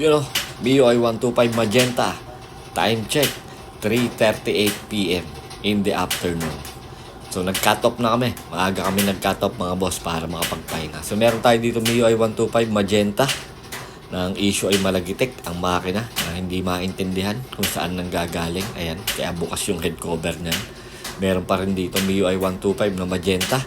You know, MIUI 125 Magenta. Time check, 3.38pm in the afternoon. So nag-cut off na kami. Maaga kami nag-cut off mga boss para makapagpahinga. So meron tayo dito MIUI 125 Magenta na ang issue ay malagitik ang makina na hindi maintindihan kung saan nanggagaling. Ayan, kaya bukas yung head cover niyan. Meron pa rin dito MIUI 125 na magenta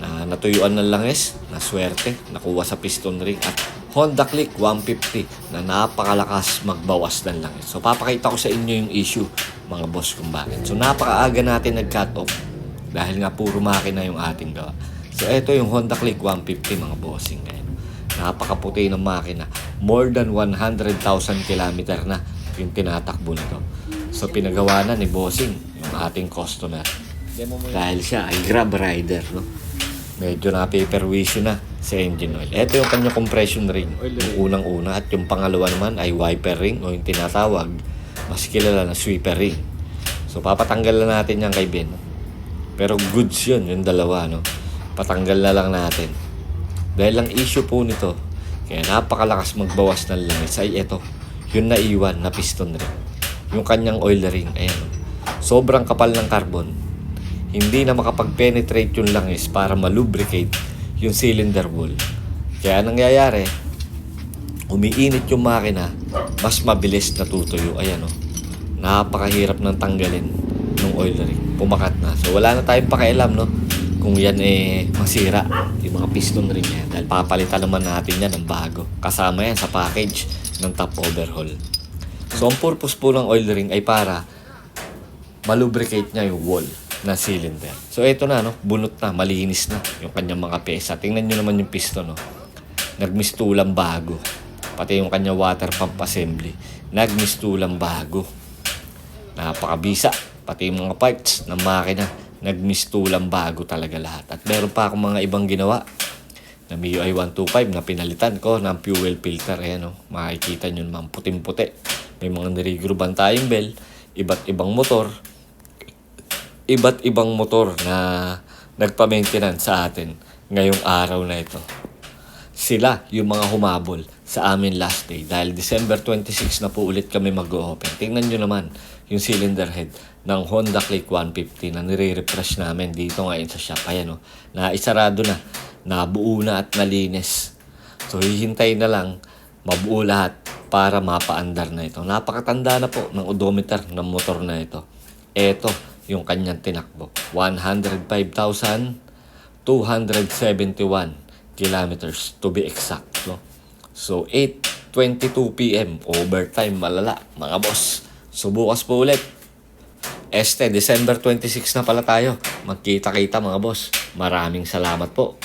na natuyuan ng langis, na swerte, nakuha sa piston ring at Honda Click 150 na napakalakas magbawas ng langis. So papakita ko sa inyo yung issue mga boss kung bakit. So napakaaga natin nag-cut off dahil nga puro makina yung ating gawa. So ito yung Honda Click 150 mga bossing ngayon. Napakaputi ng makina. More than 100,000 kilometer na yung tinatakbo nito. So pinagawa na ni bossing yung ating customer. Dahil siya ay grab rider, no? Medyo napiperwisyo na sa engine oil. Ito yung kanya compression ring. Yung unang-una at yung pangalawa naman ay wiper ring o yung tinatawag mas kilala na sweeper ring. So papatanggal na natin yan kay Ben. Pero goods yun, yung dalawa, no? Patanggal na lang natin. Dahil ang issue po nito, kaya napakalakas magbawas ng langis ay ito, yung naiwan na piston ring. Yung kanyang oil ring, ayan. Sobrang kapal ng carbon. Hindi na makapag-penetrate yung langis para malubricate yung cylinder wall. Kaya nangyayari, umiinit yung makina, mas mabilis natutuyo. Ayan o. Napakahirap ng tanggalin ng oil ring. Pumakat na. So wala na tayong pakialam no kung yan eh masira yung mga piston ring yan dahil papalitan naman natin yan ng bago kasama yan sa package ng top overhaul so ang purpose po ng oil ring ay para malubricate niya yung wall na cylinder. So ito na no? Bunot na malinis na yung kanyang mga pesa tingnan nyo naman yung piston no? Nagmistulang bago. Pati yung kanya water pump assembly. Nagmistulang bago. Napakabisa. Pati yung mga parts ng makina nagmistulang bago talaga lahat. At meron pa akong mga ibang ginawa na MIUI 125 na pinalitan ko ng fuel filter. Ayan o makikita nyo naman puting puti may mga nirigruban tayong bell iba't ibang motor iba't ibang motor na nagpa-maintenance sa atin ngayong araw na ito sila yung mga humabol sa amin last day. Dahil December 26 na po ulit kami mag-open. Tingnan nyo naman yung cylinder head ng Honda Click 150 na nire-refresh namin dito ngayon sa shop. Ayan o, naisarado na, nabuo na at nalinis. So hihintay na lang mabuo lahat para mapaandar na ito. Napakatanda na po ng odometer ng motor na ito. Ito yung kanyang tinakbo. 105,271 kilometers to be exact. No? So, 8.22 p.m. Overtime, malala, mga boss. So, bukas po ulit. Este, December 26 na pala tayo. Magkita-kita mga boss. Maraming salamat po.